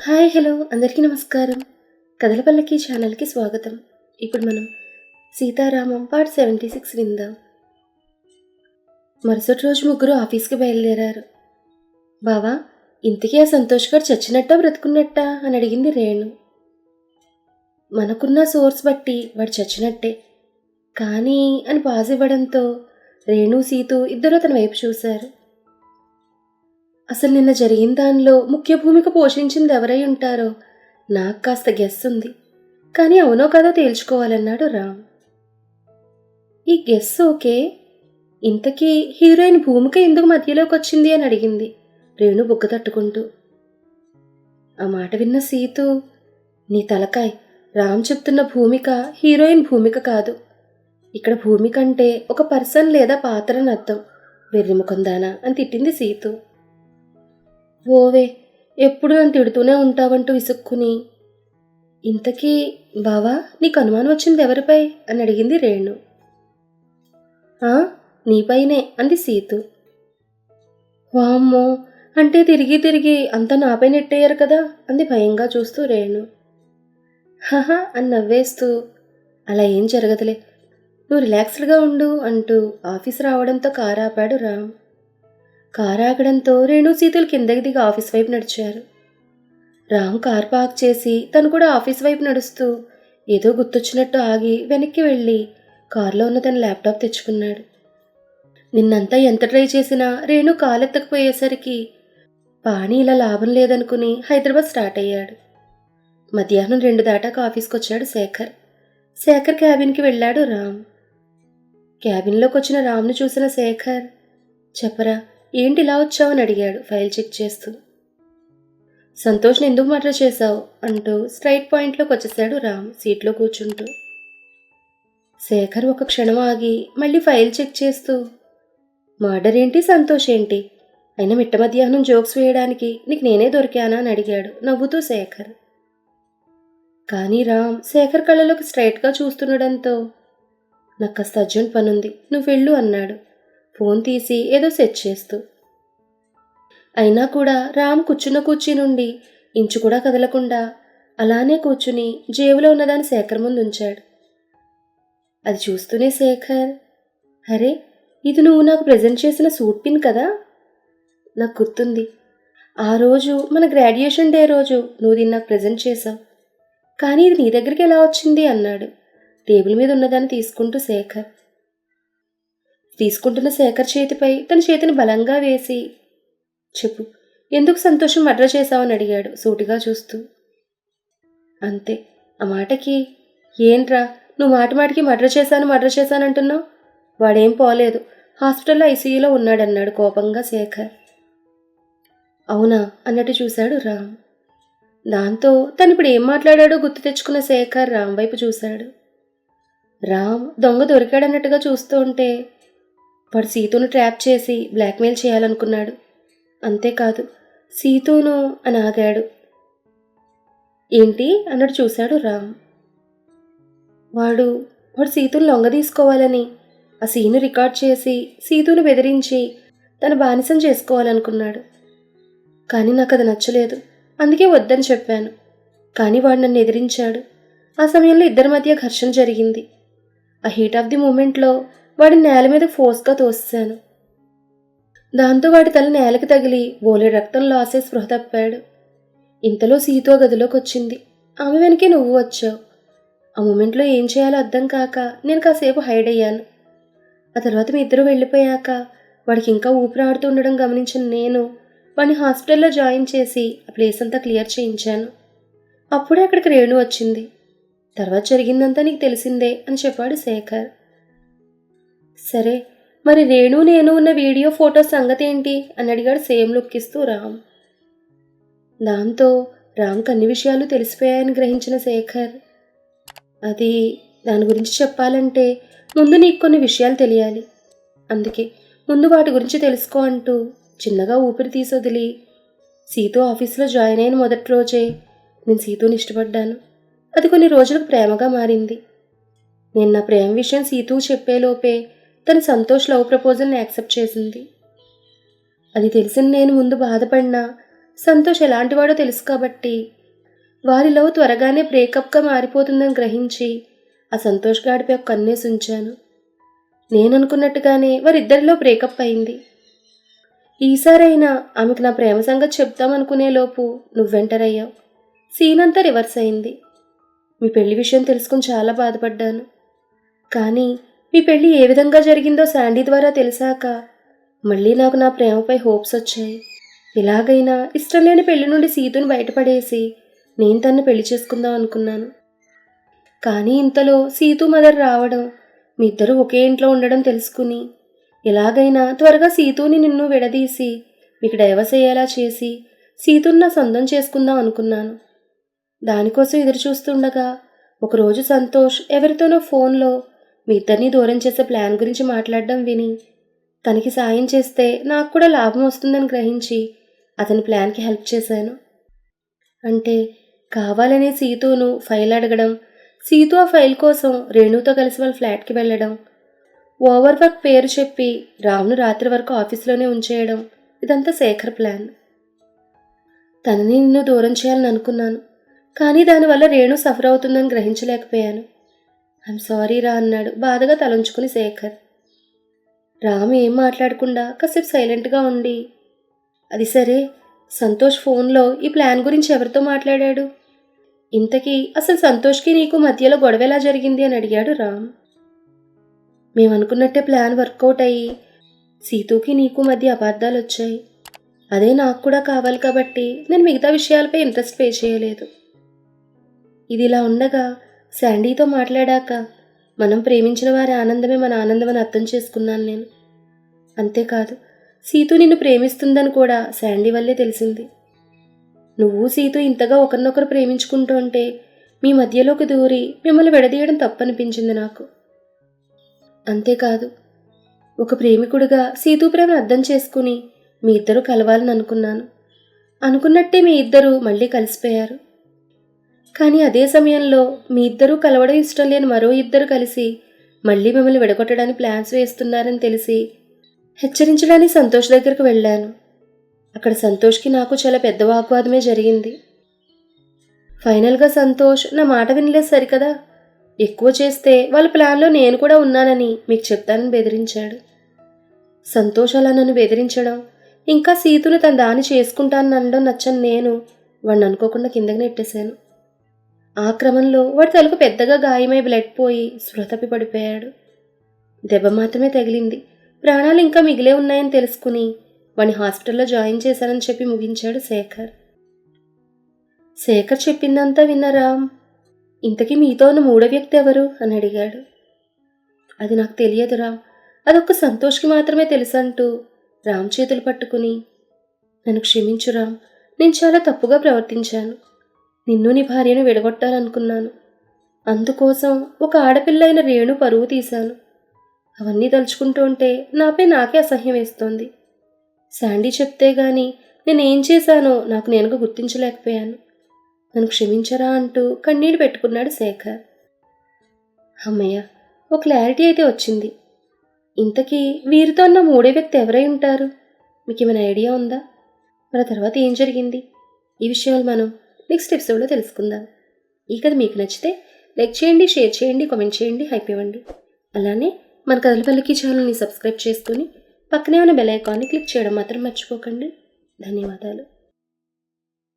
Hi hello. అందరికీ నమస్కారం. కదలపల్లకి ఛానల్కి స్వాగతం. ఇప్పుడు మనం సీతారామం పార్ట్ సెవెంటీ సిక్స్ విందాం. మరుసటి రోజు ముగ్గురు ఆఫీస్కి బయలుదేరారు. బావా ఇంతకీ ఆ సంతోష్ గారు చచ్చినట్టా బ్రతుకున్నట్టా అని అడిగింది రేణు. మనకున్న సోర్స్ బట్టి వాడు చచ్చినట్టే. కానీ అని పాజ్ ఇవ్వడంతో రేణు సీతు ఇద్దరు అతని వైపు చూశారు. అసలు నిన్న జరిగిన దానిలో ముఖ్య భూమిక పోషించింది ఎవరై ఉంటారో? నాకు కాస్త గెస్ ఉంది. కానీ అవునో కాదో తేల్చుకోవాలన్నాడు రామ్. ఈ గెస్ ఓకే. ఇంతకీ హీరోయిన్ భూమిక ఎందుకు మధ్యలోకి వచ్చింది అని అడిగింది రేణు బుగ్గ తట్టుకుంటూ. ఆ మాట విన్న సీతు నీ తలకాయ్ రామ్ చెప్తున్న భూమిక హీరోయిన్ భూమిక కాదు. ఇక్కడ భూమిక అంటే ఒక పర్సన్ లేదా పాత్ర అని అర్థం వెర్రిముఖందానా అని తిట్టింది సీతు. ఓవే ఎప్పుడు నన్ను తిడుతూనే ఉంటావంటూ విసుక్కుని. ఇంతకీ బావా నీకు అనుమానం వచ్చింది ఎవరిపై? అని అడిగింది రేణు. "ఆ, నీపైనే అంది సీతు. వామ్మో అంటే తిరిగి తిరిగి అంతా నాపై నెట్టేయారు కదా? అంది భయంగా చూస్తూ రేణు. హహా అని నవ్వేస్తూ. అలా ఏం జరగదులే. నువ్వు రిలాక్స్డ్గా ఉండు అంటూ ఆఫీస్ రావడంతో కారు రామ్. కారు ఆగడంతో రేణు సీతలు కిందకి దిగి ఆఫీస్ వైపు నడిచారు. రామ్ కార్ పార్క్ చేసి తను కూడా ఆఫీస్ వైపు నడుస్తూ ఏదో గుర్తొచ్చినట్టు ఆగి వెనక్కి వెళ్ళి కారులో ఉన్న తన ల్యాప్టాప్ తెచ్చుకున్నాడు. నిన్నంతా ఎంత ట్రై చేసినా రేణు కాలెత్తకపోయేసరికి పాణి ఇలా లాభం లేదనుకుని హైదరాబాద్ స్టార్ట్ అయ్యాడు. మధ్యాహ్నం రెండు దాటాక ఆఫీస్కి వచ్చాడు శేఖర్. శేఖర్ క్యాబిన్కి వెళ్ళాడు రామ్. క్యాబిన్లోకి వచ్చిన రామ్ను చూసిన శేఖర్ చెప్పరా ఏంటి ఇలా వచ్చావని అడిగాడు ఫైల్ చెక్ చేస్తూ. సంతోష్ని ఎందుకు మర్డర్ చేశావు? అంటూ స్ట్రైట్ పాయింట్లోకి వచ్చేసాడు రామ్ సీట్లో కూర్చుంటూ. శేఖర్ ఒక క్షణం ఆగి మళ్ళీ ఫైల్ చెక్ చేస్తూ. మర్డర్ ఏంటి సంతోష్ ఏంటి? అయినా మిట్ట మధ్యాహ్నం జోక్స్ వేయడానికి నీకు నేనే దొరికానా అని అడిగాడు నవ్వుతూ శేఖర్. కానీ రామ్ శేఖర్ కళ్ళలోకి స్ట్రైట్గా చూస్తుండడంతో నాకు కాస్త అర్జెంట్ పనుంది నువ్వు వెళ్ళు అన్నాడు. ఫోన్ తీసి ఏదో సెట్ చేస్తూ. అయినా కూడా రామ్ కూర్చున్న కూర్చీ నుండి ఇంచు కూడా కదలకుండా అలానే కూర్చుని జేబులో ఉన్నదాన్ని శేఖర్ ముందు ఉంచాడు. అది చూస్తూనే శేఖర్ అరే ఇది నువ్వు నాకు ప్రజెంట్ చేసిన సూట్ పిన్ కదా? నాకు గుర్తుంది. ఆ రోజు మన గ్రాడ్యుయేషన్ డే రోజు నువ్వు దీన్ని నాకు ప్రజెంట్ చేసావు కానీ ఇది నీ దగ్గరికి ఎలా వచ్చింది? అన్నాడు. టేబుల్ మీద ఉన్నదాన్ని తీసుకుంటూ శేఖర్. తీసుకుంటున్న శేఖర్ చేతిపై తన చేతిని బలంగా వేసి చెప్పు ఎందుకు సంతోషం మర్డర్ చేశావని అడిగాడు సూటిగా చూస్తూ. అంతే ఆ మాటకి ఏంట్రా నువ్వు మాట మాటికి మర్డర్ చేశాను మర్డర్ చేశాను అంటున్నావు? వాడేం పోలేదు హాస్పిటల్లో ఐసీయూలో ఉన్నాడన్నాడు కోపంగా శేఖర్. అవునా? అన్నట్టు చూశాడు రామ్. దాంతో తను ఇప్పుడు ఏం మాట్లాడాడో గుర్తు తెచ్చుకున్న శేఖర్ రామ్ వైపు చూశాడు. రామ్ దొంగ దొరికాడన్నట్టుగా చూస్తూ ఉంటే వాడు సీతును ట్రాప్ చేసి బ్లాక్మెయిల్ చేయాలనుకున్నాడు. అంతేకాదు సీతును అని ఆగాడు. ఏంటి? అన్నట్టు చూశాడు రామ్. వాడు వాడు సీతును లొంగ తీసుకోవాలని ఆ సీను రికార్డ్ చేసి సీతును బెదిరించి తన బానిసం చేసుకోవాలనుకున్నాడు. కానీ నాకు అది నచ్చలేదు. అందుకే వద్దని చెప్పాను. కానీ వాడు నన్ను ఎదిరించాడు. ఆ సమయంలో ఇద్దరి మధ్య ఘర్షణ జరిగింది. ఆ హీట్ ఆఫ్ ది మూమెంట్లో వాడిని నేల మీద ఫోర్స్గా తోసాను దాంతో వాడి తల నేలకి తగిలి బోలే రక్తం లాసే స్పృహ తప్పాడు. ఇంతలో సీతో గదిలోకి వచ్చింది. ఆమె వెనకే నువ్వు వచ్చావు. ఆ మూమెంట్లో ఏం చేయాలో అర్థం కాక నేను కాసేపు హైడ్ అయ్యాను. ఆ తర్వాత మీ ఇద్దరు వెళ్ళిపోయాక వాడికి ఇంకా ఊపిరాడుతూ ఉండడం గమనించిన నేను వాడిని హాస్పిటల్లో జాయిన్ చేసి ఆ ప్లేస్ అంతా క్లియర్ చేయించాను. అప్పుడే అక్కడికి రేణు వచ్చింది. తర్వాత జరిగిందంతా నీకు తెలిసిందే అని చెప్పాడు శేఖర్. సరే మరి రేణు నేను ఉన్న వీడియో ఫోటో సంగతి ఏంటి అని అడిగాడు సేమ్ లుక్ ఇస్తూ రామ్. దాంతో రామ్కి అన్ని విషయాలు తెలిసిపోయాయని గ్రహించిన శేఖర్. అది దాని గురించి చెప్పాలంటే ముందు నీకు కొన్ని విషయాలు తెలియాలి. అందుకే ముందు వాటి గురించి తెలుసుకో అంటూ చిన్నగా ఊపిరి తీసొదిలి వదిలి ఆఫీస్లో జాయిన్ అయిన మొదటి రోజే నేను సీతోని ఇష్టపడ్డాను. అది కొన్ని రోజులకు ప్రేమగా మారింది. నేను నా ప్రేమ విషయం సీతూ చెప్పేలోపే తన సంతోష్ లవ్ ప్రపోజల్ని యాక్సెప్ట్ చేసింది. అది తెలిసిన నేను ముందు బాధపడినా సంతోష్ ఎలాంటివాడో తెలుసు కాబట్టి వారి లవ్ త్వరగానే బ్రేకప్గా మారిపోతుందని గ్రహించి ఆ సంతోష్ గాడిపై ఒక కన్నేసి ఉంచాను. నేననుకున్నట్టుగానే వారిద్దరిలో బ్రేకప్ అయింది. ఈసారైనా ఆమెకు నా ప్రేమ సంగతి చెప్తామనుకునే లోపు నువ్వెంటరయ్యావు సీన్ అంతా రివర్స్ అయింది. మీ పెళ్ళి విషయం తెలుసుకుని చాలా బాధపడ్డాను. కానీ మీ పెళ్ళి ఏ విధంగా జరిగిందో శాండీ ద్వారా తెలిసాక మళ్ళీ నాకు నా ప్రేమపై హోప్స్ వచ్చాయి. ఎలాగైనా ఇష్టం లేని పెళ్ళి నుండి సీతను బయటపడేసి నేను తన్ను పెళ్ళి చేసుకుందాం అనుకున్నాను. కానీ ఇంతలో సీతు మదర్ రావడం మీ ఇద్దరు ఒకే ఇంట్లో ఉండడం తెలుసుకుని ఎలాగైనా త్వరగా సీతుని నిన్ను విడదీసి మీకు డైవర్స్ అయ్యేలా చేసి సీతుని నా సొంతం చేసుకుందాం అనుకున్నాను. దానికోసం ఎదురు చూస్తుండగా ఒకరోజు సంతోష్ ఎవరితోనో ఫోన్లో మీ ఇద్దరిని దూరం చేసే ప్లాన్ గురించి మాట్లాడడం విని తనకి సాయం చేస్తే నాకు కూడా లాభం వస్తుందని గ్రహించి అతని ప్లాన్కి హెల్ప్ చేశాను. అంటే కావాలనే సీతూను ఫైల్ అడగడం సీతు ఆ ఫైల్ కోసం రేణుతో కలిసి వాళ్ళ ఫ్లాట్కి వెళ్ళడం ఓవర్ వర్క్ పేరు చెప్పి రామ్ను రాత్రి వరకు ఆఫీస్లోనే ఉంచేయడం ఇదంతా శేఖర్ ప్లాన్. తనని నిన్ను దూరం చేయాలని అనుకున్నాను కానీ దానివల్ల రేణు సఫర్ అవుతుందని గ్రహించలేకపోయాను. ఐఎమ్ సారీ రా అన్నాడు. బాధగా తలంచుకుని శేఖర్. రామ్ ఏం మాట్లాడకుండా కాసేపు సైలెంట్గా ఉండి అది సరే సంతోష్ ఫోన్లో ఈ ప్లాన్ గురించి ఎవరితో మాట్లాడాడు? ఇంతకీ అసలు సంతోష్కి నీకు మధ్యలో గొడవ ఎలా జరిగింది? అని అడిగాడు రామ్. మేము అనుకున్నట్టే ప్లాన్ వర్కౌట్ అయ్యి సీతుకి నీకు మధ్య అబద్ధాలు వచ్చాయి అదే నాకు కూడా కావాలి కాబట్టి నేను మిగతా విషయాలపై ఇంట్రెస్ట్ పే చేయలేదు. ఇది ఇలా ఉండగా శాండీతో మాట్లాడాక మనం ప్రేమించిన వారి ఆనందమే మన ఆనందం అని అర్థం చేసుకున్నాను నేను. అంతేకాదు సీతు నిన్ను ప్రేమిస్తుందని కూడా శాండీ వల్లే తెలిసింది. నువ్వు సీతు ఇంతగా ఒకరినొకరు ప్రేమించుకుంటూ ఉంటే మీ మధ్యలోకి దూరి మిమ్మల్ని విడదీయడం తప్పనిపించింది నాకు. అంతేకాదు ఒక ప్రేమికుడిగా సీతు ప్రేమను అర్థం చేసుకుని మీ ఇద్దరు కలవాలని అనుకున్నాను. అనుకున్నట్టే మీ ఇద్దరు మళ్ళీ కలిసిపోయారు. కానీ అదే సమయంలో మీ ఇద్దరూ కలవడం ఇష్టం లేని మరో ఇద్దరు కలిసి మళ్ళీ మిమ్మల్ని విడగొట్టడానికి ప్లాన్స్ వేస్తున్నారని తెలిసి హెచ్చరించడానికి సంతోష్ దగ్గరకు వెళ్ళాను. అక్కడ సంతోష్కి నాకు చాలా పెద్ద వాగ్వాదమే జరిగింది. ఫైనల్గా సంతోష్ నా మాట వినలేదు సరికదా? ఎక్కువ చేస్తే వాళ్ళ ప్లాన్లో నేను కూడా ఉన్నానని మీకు చెప్తానని బెదిరించాడు. సంతోష్ అలా నన్ను బెదిరించడం ఇంకా సీతును తన దాన్ని చేసుకుంటానని అనడం నచ్చని నేను వాడిని అనుకోకుండా కిందకి నెట్టేశాను. ఆ క్రమంలో వాడి తలకు పెద్దగా గాయమై బ్లడ్ పోయి స్పృహతపి పడిపోయాడు. దెబ్బ మాత్రమే తగిలింది. ప్రాణాలు ఇంకా మిగిలే ఉన్నాయని తెలుసుకుని వాడిని హాస్పిటల్లో జాయిన్ చేశానని చెప్పి ముగించాడు శేఖర్. శేఖర్ చెప్పిందంతా విన్నారా ఇంతకీ మీతో ఉన్న మూడో వ్యక్తి ఎవరు? అని అడిగాడు. అది నాకు తెలియదు రామ్. అదొక్క సంతోష్కి మాత్రమే తెలుసంటూ రామ్ చేతులు పట్టుకుని నన్ను క్షమించు రామ్. నేను చాలా తప్పుగా ప్రవర్తించాను. నిన్ను నీ భార్యను విడగొట్టాలనుకున్నాను. అందుకోసం ఒక ఆడపిల్ల అయిన రేణు పరువు తీశాను. అవన్నీ తలుచుకుంటూ ఉంటే నాపై నాకే అసహ్యం వేస్తోంది. శాండీ చెప్తే గాని నేనేం చేశానో నాకు నేనుగా గుర్తించలేకపోయాను. నన్ను క్షమించరా అంటూ కన్నీళ్ళు పెట్టుకున్నాడు శేఖర్. అమ్మయ్య ఒక క్లారిటీ అయితే వచ్చింది. ఇంతకీ వీరితో అన్న మూడే వ్యక్తి ఎవరై ఉంటారు? మీకు ఏమైనా ఐడియా ఉందా? మన ఆ తర్వాత ఏం జరిగింది? ఈ విషయాలు మనం నెక్స్ట్ ఎపిసోడ్లో తెలుసుకుందాం. ఈ కథ మీకు నచ్చితే లైక్ చేయండి షేర్ చేయండి కామెంట్ చేయండి హైప్ ఇవ్వండి. అలానే మన కథలపల్లికి ఛానల్ని సబ్స్క్రైబ్ చేసుకుని పక్కనే ఉన్న బెల్ ఐకాన్ని క్లిక్ చేయడం మాత్రం మర్చిపోకండి. ధన్యవాదాలు.